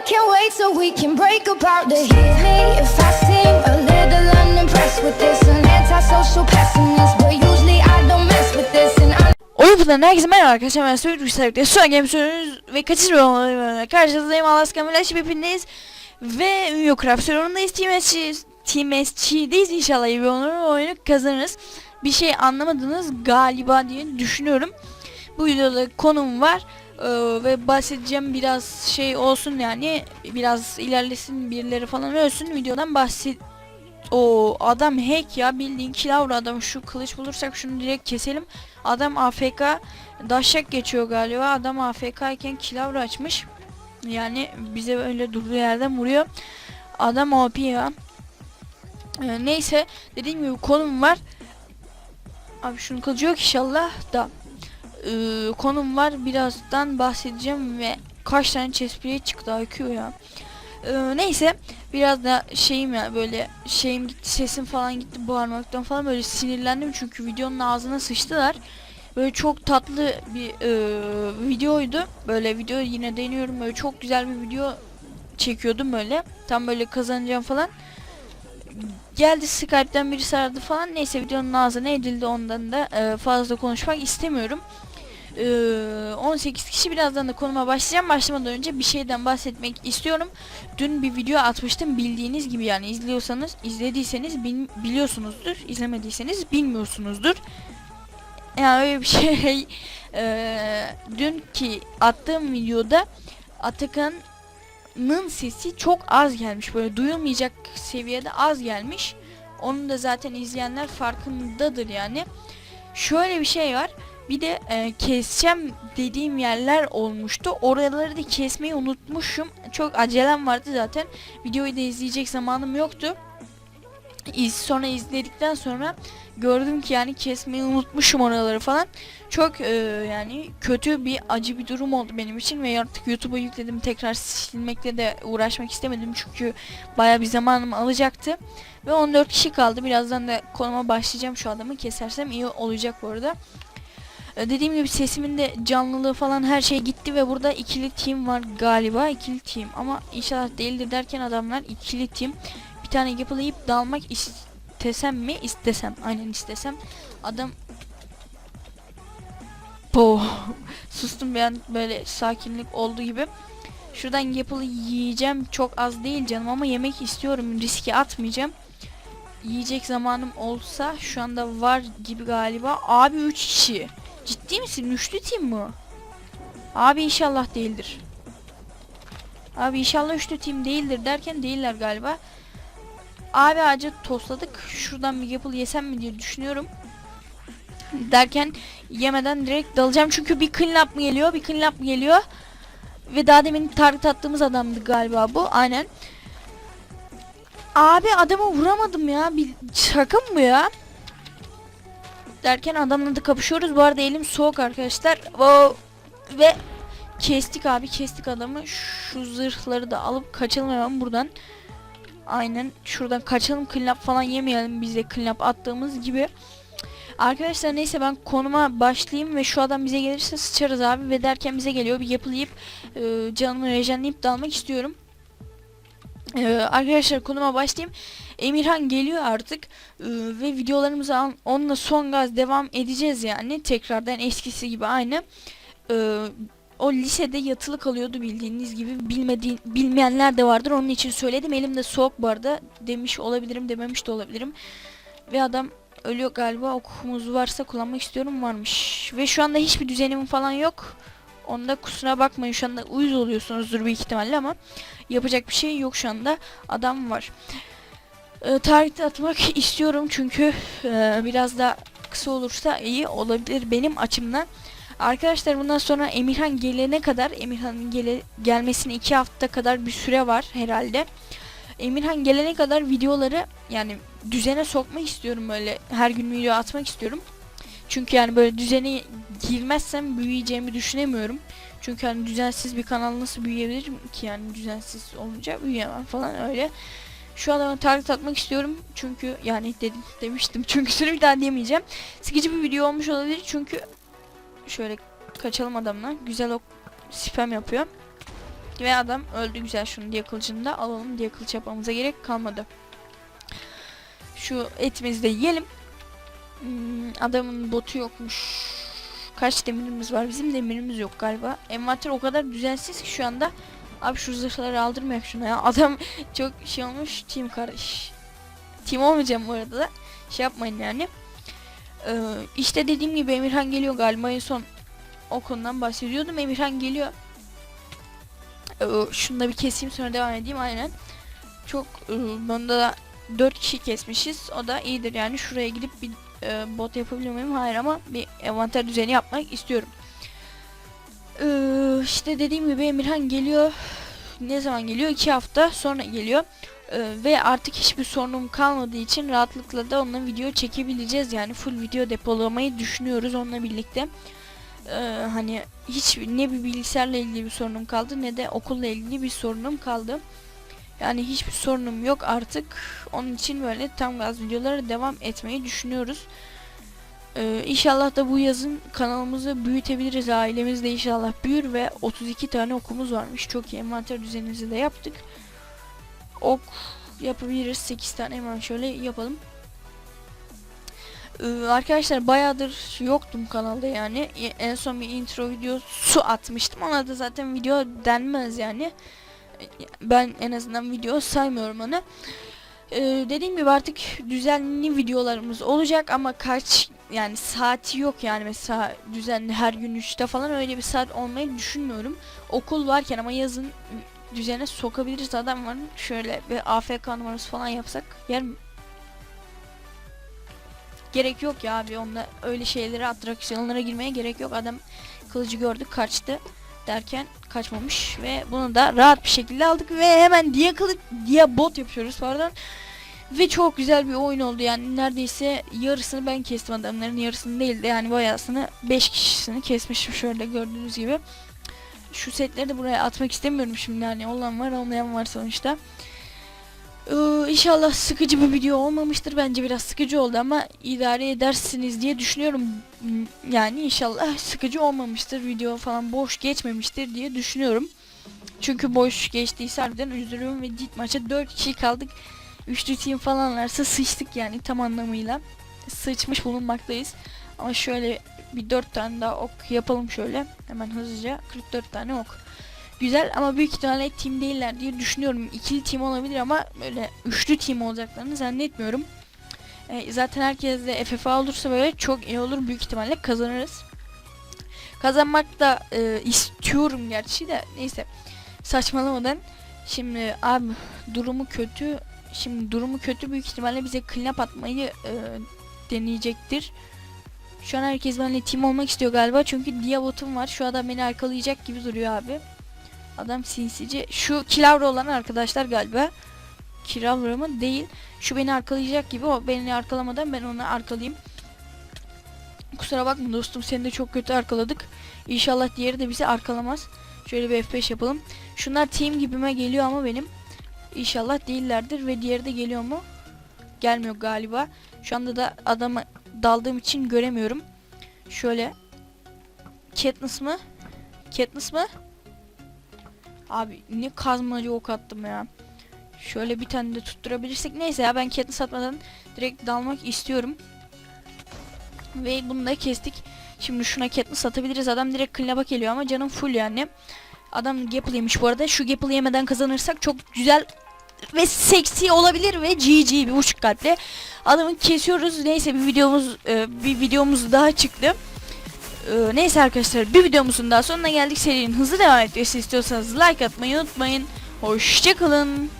I can't wait so we can break apart to hit me if I seem a little unimpressed with this. An antisocial pessimist, but usually I don't mess with this. And I Oyun herkese merhaba arkadaşlar ben Söğüt Rüssel'de Sonra Game Sürünüz ve kaçış bölümlerine karşınızdayım. Alaska Milaş hepindeyiz. Ve Miocraft sorunundayız Team SC Team SC'deyiz inşallah iyi bir oyunu kazanırız. Bir şey anlamadınız galiba diye düşünüyorum. Bu videoda konum var ee, ve bahsedeceğim biraz şey olsun yani biraz ilerlesin birileri falan ölsün videodan bahset o adam hack ya bildiğin kilavra adam şu kılıç bulursak şunu direkt keselim Adam AFK daşak geçiyor galiba. Adam AFK iken kilavra açmış. Yani bize öyle durduğu yerden vuruyor. Adam OP ya. Ee, neyse dediğim gibi konum var. Abi şunun kılıcı yok inşallah da. Ee, konum var birazdan bahsedeceğim ve kaç tane chestplate çıktı IQ ya. Ee, neyse biraz da şeyim ya böyle şeyim gitti sesim falan gitti bağırmaktan falan böyle sinirlendim çünkü videonun ağzına sıçtılar. Böyle çok tatlı bir e, videoydu. Böyle video yine deniyorum böyle çok güzel bir video çekiyordum böyle. Tam böyle kazanacağım falan. Geldi Skype'den birisi aradı falan. Neyse videonun ağzına edildi ondan da e, fazla konuşmak istemiyorum. Ee, 18 kişi birazdan da konuma başlayacağım. Başlamadan önce bir şeyden bahsetmek istiyorum. Dün bir video atmıştım bildiğiniz gibi yani izliyorsanız izlediyseniz bil- biliyorsunuzdur. izlemediyseniz bilmiyorsunuzdur. Yani öyle bir şey. Ee, dünkü attığım videoda Atakan'ın sesi çok az gelmiş. Böyle duyulmayacak seviyede az gelmiş. Onu da zaten izleyenler farkındadır yani. Şöyle bir şey var. Bir de e, keseceğim dediğim yerler olmuştu. Oraları da kesmeyi unutmuşum. Çok acelem vardı zaten. Videoyu da izleyecek zamanım yoktu. İz, sonra izledikten sonra gördüm ki yani kesmeyi unutmuşum oraları falan. Çok e, yani kötü bir acı bir durum oldu benim için ve artık YouTube'a yükledim. Tekrar silmekle de uğraşmak istemedim çünkü baya bir zamanım alacaktı. Ve 14 kişi kaldı. Birazdan da konuma başlayacağım şu adamı kesersem iyi olacak bu arada. Ee, Dediğim gibi sesimin de canlılığı falan her şey gitti ve burada ikili team var galiba ikili team. Ama inşallah değildir derken adamlar ikili team. Bir tane yapılayıp dalmak istesem mi? İstesem aynen istesem. Adam po sustum an böyle sakinlik oldu gibi. Şuradan yapılı yiyeceğim. Çok az değil canım ama yemek istiyorum. Riske atmayacağım. Yiyecek zamanım olsa şu anda var gibi galiba. Abi 3 kişi Ciddi misin? Üçlü team mi? Abi inşallah değildir. Abi inşallah üçlü team değildir derken değiller galiba. Abi ağacı tosladık. Şuradan bir yapıl yesem mi diye düşünüyorum. Derken yemeden direkt dalacağım. Çünkü bir clean mı geliyor? Bir clean mı geliyor? Ve daha demin target attığımız adamdı galiba bu. Aynen. Abi adamı vuramadım ya. Bir şaka mı ya? Derken adamla da kapışıyoruz. Bu arada elim soğuk arkadaşlar. Wow. Ve kestik abi kestik adamı. Şu zırhları da alıp kaçalım hemen buradan. Aynen şuradan kaçalım up falan yemeyelim biz de up attığımız gibi. Arkadaşlar neyse ben konuma başlayayım ve şu adam bize gelirse sıçarız abi ve derken bize geliyor bir yapılayıp e, canımı rejenleyip dalmak istiyorum. Ee, arkadaşlar konuma başlayayım. Emirhan geliyor artık ee, ve videolarımıza onunla son gaz devam edeceğiz yani. Tekrardan eskisi gibi aynı. O lisede yatılı kalıyordu bildiğiniz gibi. Bilmediğin bilmeyenler de vardır onun için söyledim. Elimde soğuk bu arada. Demiş olabilirim dememiş de olabilirim. Ve adam ölüyor galiba okumuz varsa kullanmak istiyorum varmış. Ve şu anda hiçbir düzenim falan yok. Onda kusura bakmayın şu anda uyuz oluyorsunuzdur büyük ihtimalle ama yapacak bir şey yok şu anda. Adam var e, tarihte atmak istiyorum çünkü e, biraz da kısa olursa iyi olabilir benim açımdan. Arkadaşlar bundan sonra Emirhan gelene kadar Emirhan'ın gele, gelmesine iki hafta kadar bir süre var herhalde. Emirhan gelene kadar videoları yani düzene sokmak istiyorum böyle her gün video atmak istiyorum. Çünkü yani böyle düzene girmezsem büyüyeceğimi düşünemiyorum. Çünkü hani düzensiz bir kanal nasıl büyüyebilirim ki yani düzensiz olunca büyüyemem falan öyle. Şu adama target atmak istiyorum çünkü yani dedim demiştim çünkü sürü bir daha diyemeyeceğim. Sıkıcı bir video olmuş olabilir çünkü şöyle kaçalım adamla güzel o spam yapıyor. Ve adam öldü güzel şunu diye kılıcını da alalım diye kılıç yapmamıza gerek kalmadı. Şu etimizi de yiyelim. Hmm, adamın botu yokmuş. Kaç demirimiz var? Bizim demirimiz yok galiba. Envanter o kadar düzensiz ki şu anda. Abi şu zırhları aldırmayak şuna ya. Adam çok şey olmuş. Team karış. Team olmayacağım bu arada da. Şey yapmayın yani. Ee, işte dediğim gibi Emirhan geliyor galiba en son o konudan bahsediyordum. Emirhan geliyor. Ee, şunu da bir keseyim sonra devam edeyim aynen. Çok e, bunda da 4 kişi kesmişiz. O da iyidir yani. Şuraya gidip bir e, bot yapabiliyor muyum? Hayır ama bir envanter düzeni yapmak istiyorum. Ee, işte dediğim gibi Emirhan geliyor. Ne zaman geliyor? 2 hafta sonra geliyor. Ee, ve artık hiçbir sorunum kalmadığı için rahatlıkla da onunla video çekebileceğiz. Yani full video depolamayı düşünüyoruz onunla birlikte. Ee, hani hiç ne bir bilgisayarla ilgili bir sorunum kaldı ne de okulla ilgili bir sorunum kaldı. Yani hiçbir sorunum yok artık. Onun için böyle tam gaz videolara devam etmeyi düşünüyoruz. Ee, inşallah da bu yazın kanalımızı büyütebiliriz. Ailemiz de inşallah büyür ve 32 tane okumuz varmış. Çok iyi envanter düzenimizi de yaptık. Ok yapabiliriz. 8 tane hemen şöyle yapalım. Ee, arkadaşlar bayağıdır yoktum kanalda yani. E- En son bir intro videosu atmıştım. Ona da zaten video denmez yani. E, Ben en azından video saymıyorum onu. Ee, dediğim gibi artık düzenli videolarımız olacak ama kaç yani saati yok yani mesela düzenli her gün 3'te falan öyle bir saat olmayı düşünmüyorum. Okul varken ama yazın düzene sokabiliriz adam var. Şöyle bir AFK numarası falan yapsak yer? Gerek yok ya abi onda öyle şeylere atraksiyonlara girmeye gerek yok. Adam kılıcı gördü kaçtı derken kaçmamış ve bunu da rahat bir şekilde aldık ve hemen diye kılıç diye bot yapıyoruz pardon. Ve çok güzel bir oyun oldu yani neredeyse yarısını ben kestim adamların yarısını değil de yani bayağısını 5 kişisini kesmişim şöyle gördüğünüz gibi. Şu setleri de buraya atmak istemiyorum şimdi yani olan var olmayan var sonuçta. Ee, inşallah sıkıcı bir video olmamıştır. Bence biraz sıkıcı oldu ama idare edersiniz diye düşünüyorum. M- Yani inşallah sıkıcı olmamıştır. Video falan boş geçmemiştir diye düşünüyorum. Çünkü boş geçtiyse harbiden üzülüyorum ve ciddi maça 4 kişi kaldık. Üçlü team falanlarsa sıçtık yani tam anlamıyla. Sıçmış bulunmaktayız. Ama şöyle bir 4 tane daha ok yapalım şöyle. Hemen hızlıca 44 tane ok. Güzel ama büyük ihtimalle team değiller diye düşünüyorum. İkili team olabilir ama böyle üçlü team olacaklarını zannetmiyorum. E, zaten herkes de FFA olursa böyle çok iyi olur. Büyük ihtimalle kazanırız. Kazanmak da e, istiyorum gerçi de neyse. Saçmalamadan. Şimdi abi durumu kötü. Şimdi durumu kötü büyük ihtimalle bize clean atmayı e, deneyecektir. Şu an herkes benimle team olmak istiyor galiba çünkü Diabot'um var. Şu adam beni arkalayacak gibi duruyor abi. Adam sinsice. Şu Kilavra olan arkadaşlar galiba. Kilavra mı? Değil. Şu beni arkalayacak gibi. O beni arkalamadan ben onu arkalayayım. Kusura bakma dostum seni de çok kötü arkaladık. İnşallah diğeri de bizi arkalamaz. Şöyle bir F5 yapalım. Şunlar team gibime geliyor ama benim. İnşallah değillerdir ve diğeri de geliyor mu? Gelmiyor galiba. Şu anda da adamı daldığım için göremiyorum. Şöyle. Katniss mı? Katniss mı? Abi ne kazmacı ok attım ya. Şöyle bir tane de tutturabilirsek. Neyse ya ben Katniss atmadan direkt dalmak istiyorum. Ve bunu da kestik. Şimdi şuna Katniss atabiliriz. Adam direkt cleanup'a geliyor ama canım full yani. Adam Gapple bu arada. Şu Gapple yemeden kazanırsak çok güzel ve seksi olabilir ve GG bir buçuk kalple adamı kesiyoruz. Neyse bir videomuz e, bir videomuz daha çıktı. E, neyse arkadaşlar bir videomuzun daha sonuna geldik. Serinin hızlı devam etmesi istiyorsanız like atmayı unutmayın. Hoşçakalın.